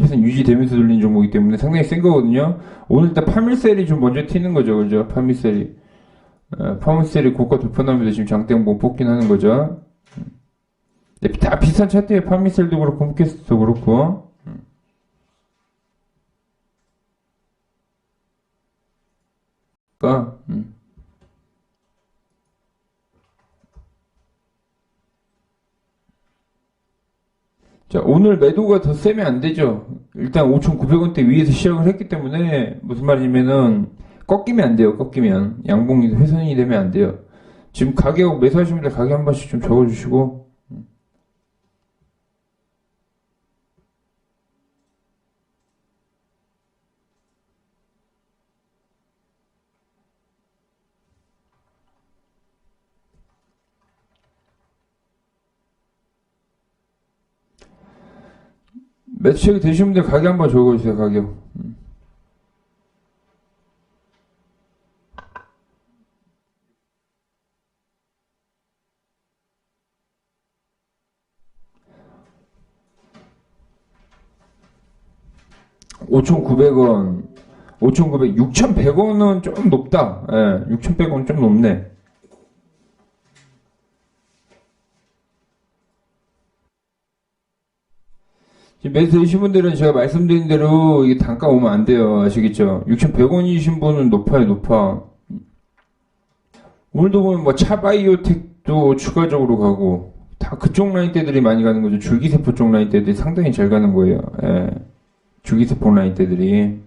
10에서 유지되면서 돌린 종목이기 때문에 상당히 센 거거든요. 오늘 일단 파밀셀이 좀 먼저 튀는 거죠. 그죠? 파밀셀이. 어, 파밀셀이 고가 돌파하면서 지금 장대봉 뽑긴 하는 거죠. 네, 다 비슷한 차트에 파밀셀도 그렇고, 홈캐스트도 그렇고. 그러니까, 음. 자, 오늘 매도가 더 세면 안 되죠. 일단 5,900원대 위에서 시작을 했기 때문에 무슨 말이냐면은 꺾이면 안 돼요. 꺾이면 양봉이 훼손이 되면 안 돼요. 지금 가격 매수하시는 분들 가격 한 번씩 좀 적어주시고 매수책이 되신 분들 가격 한번 적어주세요. 가격. 음. (5,900원) 5,900, 6,100원은 좀 높다. 예, 6,100원 좀 높네. 매수이신 분들은 제가 말씀드린 대로 이게 단가 오면 안 돼요. 아시겠죠? 6,100원이신 분은 높아요, 높아. 오늘도 보면 뭐 차바이오텍도 추가적으로 가고 다 그쪽 라인대들이 많이 가는 거죠. 줄기세포 쪽 라인대들이 상당히 잘 가는 거예요. 예. 줄기세포 라인대들이.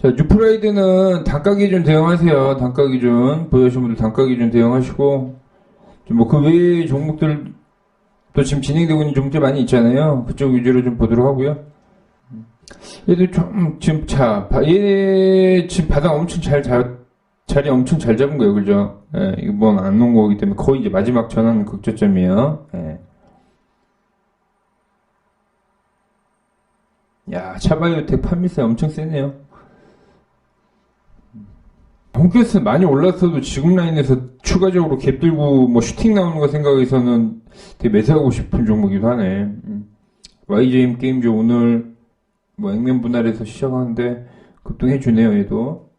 자, 뉴프라이드는 단가 기준 대응하세요. 단가 기준. 보유하신 분들 단가 기준 대응하시고, 뭐 그 외의 종목들 또 지금 진행되고 있는 종목들 많이 있잖아요. 그쪽 위주로 좀 보도록 하고요. 얘도 좀 지금 자, 바- 얘 지금 바닥 엄청 잘, 자, 자리 엄청 잘 잡은 거예요, 그죠? 예, 이번 안 놓은 거기 때문에 거의 이제 마지막 전환 극저점이에요. 예. 야, 차바이오텍 판미세 엄청 세네요. 홈캐스 많이 올랐어도 지금 라인에서 추가적으로 갭 들고 뭐 슈팅 나오는 거 생각해서는 되게 매수하고 싶은 종목이기도 하네. 음. YJM 게임즈 오늘 뭐 액면 분할해서 시작하는데 급등해 주네요, 얘도.